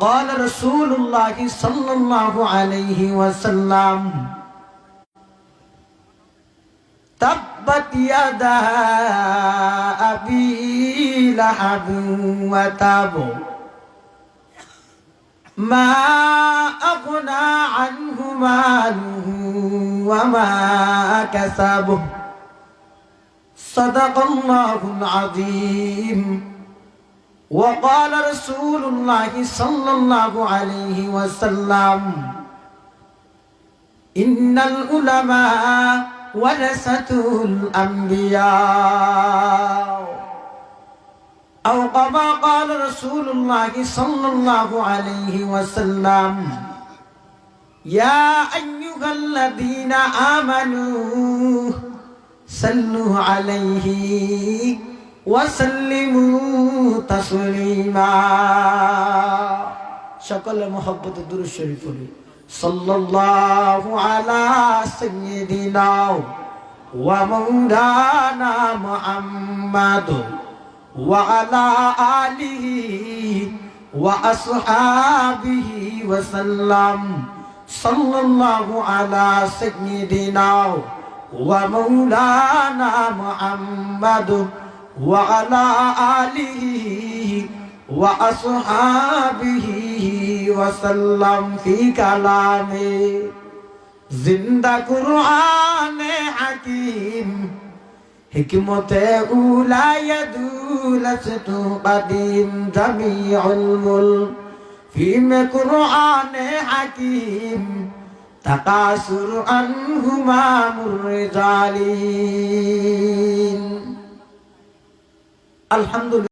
قال رسول الله صلى الله عليه وسلم تبت يدا أبي لهب وتب ما أغنى عنه ماله وما كسبه صدق الله العظيم وقال رسول الله صلى الله عليه وسلم إن العلماء ورثة الأنبياء. أو كما قال رسول الله صلى الله عليه وسلم يا أيها الذين آمنوا صلوا عليه وسلموا تسليما সকলে মহব্বত দুরূদ শরীফ পড়ি সাল্লাল্লাহু আলা সাইয়্যিদিনা ওয়া মাওলানা মুহাম্মাদ ওয়া আলা আলিহি ওয়া আসহাবিহি ওয়া সাল্লাম সাল্লাল্লাহু আলা সাইয়্যিদিনা ওয়া মাওলানা মুহাম্মাদ وعلى آله وأصحابه وسلم في كلامه জিন্দা কুরআন হাকিম হিকমতে উলায়াদুলাসতু কাদিম জামিউল মুল ফিম কুরআন হাকিম তাকাসুর আনহুমা মুরজালিন আলহামদুলিল্লাহ।